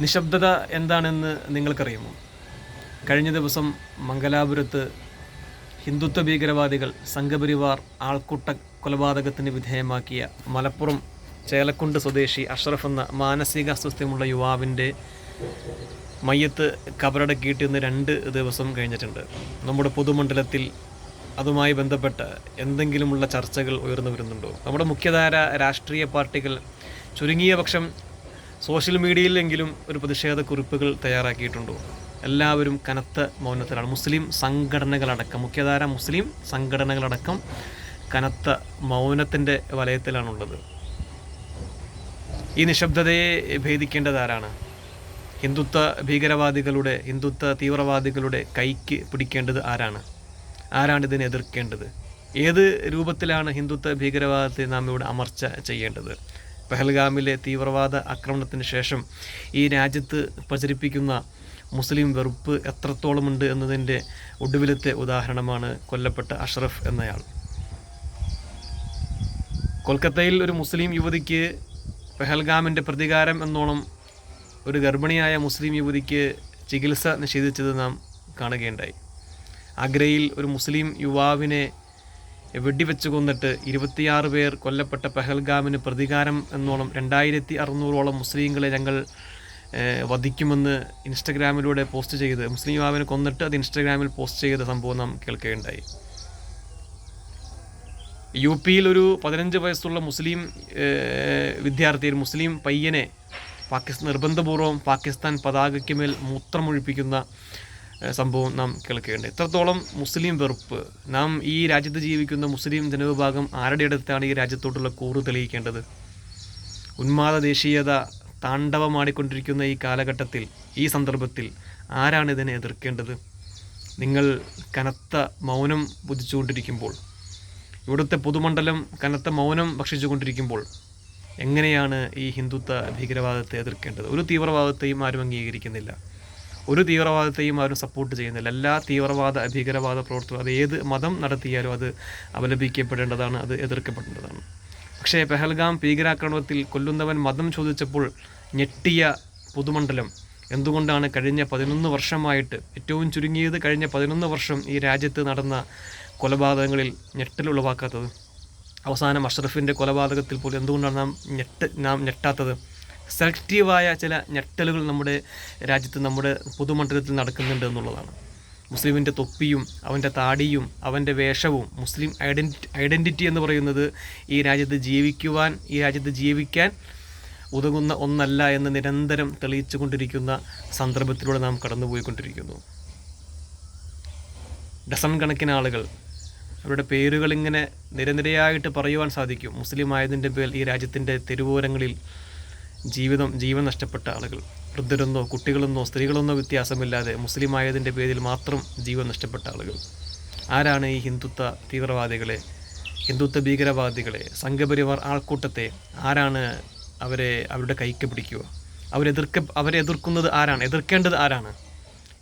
നിശബ്ദത എന്താണെന്ന് നിങ്ങൾക്കറിയുമോ? കഴിഞ്ഞ ദിവസം മംഗലാപുരത്ത് ഹിന്ദുത്വ ഭീകരവാദികൾ സംഘപരിവാർ ആൾക്കൂട്ട കൊലപാതകത്തിന് വിധേയമാക്കിയ മലപ്പുറം ചേലക്കുണ്ട് സ്വദേശി അഷ്റഫ് എന്ന മാനസിക അസ്വസ്ഥ്യമുള്ള യുവാവിന്റെ മയ്യത്ത് കബറടക്കിയിട്ട് ഇന്ന് രണ്ട് ദിവസം കഴിഞ്ഞിട്ടുണ്ട്. നമ്മുടെ പൊതുമണ്ഡലത്തിൽ അതുമായി ബന്ധപ്പെട്ട് എന്തെങ്കിലുമുള്ള ചർച്ചകൾ ഉയർന്നു വരുന്നുണ്ടോ? നമ്മുടെ മുഖ്യധാര രാഷ്ട്രീയ പാർട്ടികൾ ചുരുങ്ങിയ പക്ഷം സോഷ്യൽ മീഡിയയിലെങ്കിലും ഒരു പ്രതിഷേധ കുറിപ്പുകൾ തയ്യാറാക്കിയിട്ടുണ്ടോ? എല്ലാവരും കനത്ത മൗനത്തിലാണ്. മുസ്ലിം സംഘടനകളടക്കം മുഖ്യധാര മുസ്ലിം സംഘടനകളടക്കം കനത്ത മൗനത്തിന്റെ വലയത്തിലാണുള്ളത്. ഈ നിശബ്ദതയെ ഭേദിക്കേണ്ടത് ആരാണ്? ഹിന്ദുത്വ ഭീകരവാദികളുടെ ഹിന്ദുത്വ തീവ്രവാദികളുടെ കൈക്ക് പിടിക്കേണ്ടത് ആരാണ്? ആരാണ് ഇതിനെ എതിർക്കേണ്ടത്? ഏത് രൂപത്തിലാണ് ഹിന്ദുത്വ ഭീകരവാദത്തെ നാം ഇവിടെ അമർച്ച ചെയ്യേണ്ടത്? പെഹൽഗാമിലെ തീവ്രവാദ ആക്രമണത്തിന് ശേഷം ഈ രാജ്യത്ത് പ്രചരിപ്പിക്കുന്ന മുസ്ലിം വെറുപ്പ് എത്രത്തോളമുണ്ട് എന്നതിന്റെ ഒടുവിലത്തെ ഉദാഹരണമാണ് കൊല്ലപ്പെട്ട അഷ്റഫ് എന്നയാൾ. കൊൽക്കത്തയിൽ ഒരു മുസ്ലിം യുവതിക്ക് പെഹൽഗാമിന്റെ പ്രതികാരം എന്നോണം ഒരു ഗർഭിണിയായ മുസ്ലിം യുവതിക്ക് ചികിത്സ നിഷേധിച്ചത് നാം കാണുകയുണ്ടായി. ആഗ്രയിൽ ഒരു മുസ്ലിം യുവാവിനെ വെടിവെച്ച് കൊന്നിട്ട് ഇരുപത്തിയാറ് പേർ കൊല്ലപ്പെട്ട പെഹൽഗാമിന് പ്രതികാരം എന്നോണം രണ്ടായിരത്തി അറുന്നൂറോളം മുസ്ലിങ്ങളെ ഞങ്ങൾ വധിക്കുമെന്ന് ഇൻസ്റ്റഗ്രാമിലൂടെ പോസ്റ്റ് ചെയ്ത് മുസ്ലിം യുവാവിനെ കൊന്നിട്ട് അത് ഇൻസ്റ്റഗ്രാമിൽ പോസ്റ്റ് ചെയ്ത സംഭവം നാം കേൾക്കുകയുണ്ടായി യു പിയിൽ ഒരു പതിനഞ്ച് വയസ്സുള്ള മുസ്ലിം വിദ്യാർത്ഥി ഒരു മുസ്ലിം പയ്യനെ പാകിസ്ഥാൻ നിർബന്ധപൂർവം പാകിസ്ഥാൻ പതാകയ്ക്ക് മേൽ മൂത്രമൊഴിപ്പിക്കുന്ന സംഭവം നാം കേൾക്കുകയുണ്ട് എത്രത്തോളം മുസ്ലിം വെറുപ്പ്. നാം ഈ രാജ്യത്ത് ജീവിക്കുന്ന മുസ്ലിം ജനവിഭാഗം ആരുടെ അടുത്താണ് ഈ രാജ്യത്തോട്ടുള്ള കൂറ് തെളിയിക്കേണ്ടത്? ഉന്മാദ ദേശീയത താണ്ഡവമാടിക്കൊണ്ടിരിക്കുന്ന ഈ കാലഘട്ടത്തിൽ ഈ സന്ദർഭത്തിൽ ആരാണ് ഇതിനെ എതിർക്കേണ്ടത്? നിങ്ങൾ കനത്ത മൗനം ഭുജിച്ചുകൊണ്ടിരിക്കുമ്പോൾ ഇവിടുത്തെ പൊതുമണ്ഡലം കനത്ത മൗനം ഭക്ഷിച്ചുകൊണ്ടിരിക്കുമ്പോൾ എങ്ങനെയാണ് ഈ ഹിന്ദുത്വ ഭീകരവാദത്തെ എതിർക്കേണ്ടത്? ഒരു തീവ്രവാദത്തെയും ആരും അംഗീകരിക്കുന്നില്ല. ഒരു തീവ്രവാദത്തെയും ആരും സപ്പോർട്ട് ചെയ്യുന്നില്ല. എല്ലാ തീവ്രവാദ ഭീകരവാദ പ്രവർത്തനം അത് ഏത് മതം നടത്തിയാലും അത് അപലപിക്കപ്പെടേണ്ടതാണ് അത് എതിർക്കപ്പെടേണ്ടതാണ്. പക്ഷേ പെഹൽഗാം ഭീകരാക്രമണത്തിൽ കൊല്ലുന്നവൻ മതം ചോദിച്ചപ്പോൾ ഞെട്ടിയ പൊതുമണ്ഡലം. എന്തുകൊണ്ടാണ് കഴിഞ്ഞ പതിനൊന്ന് വർഷമായിട്ട് ഏറ്റവും ചുരുങ്ങിയത് കഴിഞ്ഞ പതിനൊന്ന് വർഷം ഈ രാജ്യത്ത് നടന്ന കൊലപാതകങ്ങളിൽ ഞെട്ടൽ ഉളവാക്കാത്തത്? അവസാനം അഷ്റഫിന്റെ കൊലപാതകത്തിൽ പോലും എന്തുകൊണ്ടാണ് നാം ഞെട്ട് നാം ഞെട്ടാത്തത്? സെലക്റ്റീവായ ചില ഞെട്ടലുകൾ നമ്മുടെ രാജ്യത്ത് നമ്മുടെ പൊതുമണ്ഡലത്തിൽ നടക്കുന്നുണ്ട് എന്നുള്ളതാണ്. മുസ്ലിമിന്റെ തൊപ്പിയും അവന്റെ താടിയും അവന്റെ വേഷവും മുസ്ലിം ഐഡന്റി ഐഡന്റിറ്റി എന്ന് പറയുന്നത് ഈ രാജ്യത്ത് ജീവിക്കുവാൻ ഈ രാജ്യത്ത് ജീവിക്കാൻ ഉതകുന്ന ഒന്നല്ല എന്ന് നിരന്തരം തെളിയിച്ചു കൊണ്ടിരിക്കുന്ന സന്ദർഭത്തിലൂടെ നാം കടന്നുപോയിക്കൊണ്ടിരിക്കുന്നു. ഡസൺ കണക്കിന് ആളുകൾ അവരുടെ പേരുകൾ ഇങ്ങനെ നിരനിരയായിട്ട് പറയുവാൻ സാധിക്കും. മുസ്ലിം ആയതിന്റെ പേരിൽ ഈ രാജ്യത്തിന്റെ തെരുവോരങ്ങളിൽ ജീവിതം ജീവൻ നഷ്ടപ്പെട്ട ആളുകൾ. വൃദ്ധരെന്നോ കുട്ടികളെന്നോ സ്ത്രീകളെന്നോ വ്യത്യാസമില്ലാതെ മുസ്ലിം ആയതിന്റെ പേരിൽ മാത്രം ജീവൻ നഷ്ടപ്പെട്ട ആളുകൾ. ആരാണ് ഈ ഹിന്ദുത്വ തീവ്രവാദികളെ? ഹിന്ദുത്വ ഭീകരവാദികളെ? സംഘപരിവാർ ആൾക്കൂട്ടത്തെ ആരാണ് അവരെ അവരുടെ കൈക്ക് പിടിക്കുക? അവരെതിർക്ക അവരെ എതിർക്കുന്നത് ആരാണ്? എതിർക്കേണ്ടത് ആരാണ്?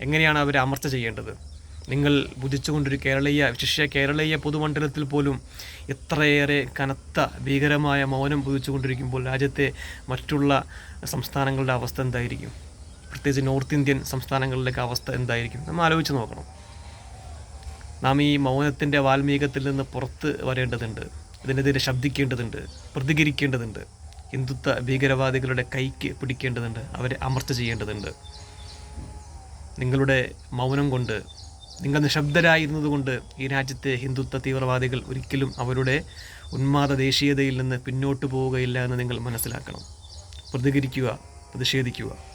എങ്ങനെയാണ് അവരെ അമർച്ച ചെയ്യേണ്ടത്? നിങ്ങൾ ബുദ്ധിച്ചുകൊണ്ടൊരു കേരളീയ വിശിഷ്യ കേരളീയ പൊതുമണ്ഡലത്തിൽ പോലും എത്രയേറെ കനത്ത ഭീകരമായ മൗനം ബുദ്ധിച്ചുകൊണ്ടിരിക്കുമ്പോൾ രാജ്യത്തെ മറ്റുള്ള സംസ്ഥാനങ്ങളുടെ അവസ്ഥ എന്തായിരിക്കും? പ്രത്യേകിച്ച് നോർത്ത് ഇന്ത്യൻ സംസ്ഥാനങ്ങളിലേക്ക് അവസ്ഥ എന്തായിരിക്കും? നമ്മൾ ആലോചിച്ച് നോക്കണം. നാം ഈ മൗനത്തിന്റെ വാൽമീകത്തിൽ നിന്ന് പുറത്ത് വരേണ്ടതുണ്ട്. ഇതിനെതിരെ ശബ്ദിക്കേണ്ടതുണ്ട്. പ്രതികരിക്കേണ്ടതുണ്ട്. ഹിന്ദുത്വ ഭീകരവാദികളുടെ കൈക്ക് പിടിക്കേണ്ടതുണ്ട്. അവരെ അമർച്ച ചെയ്യേണ്ടതുണ്ട്. നിങ്ങളുടെ മൗനം കൊണ്ട് നിങ്ങൾ നിശബ്ദരായിരുന്നത് കൊണ്ട് ഈ രാജ്യത്തെ ഹിന്ദുത്വ തീവ്രവാദികൾ ഒരിക്കലും അവരുടെ ഉന്മാദ ദേശീയതയിൽ നിന്ന് പിന്നോട്ട് പോവുകയില്ല എന്ന് നിങ്ങൾ മനസ്സിലാക്കണം. പ്രതികരിക്കുക പ്രതിഷേധിക്കുക.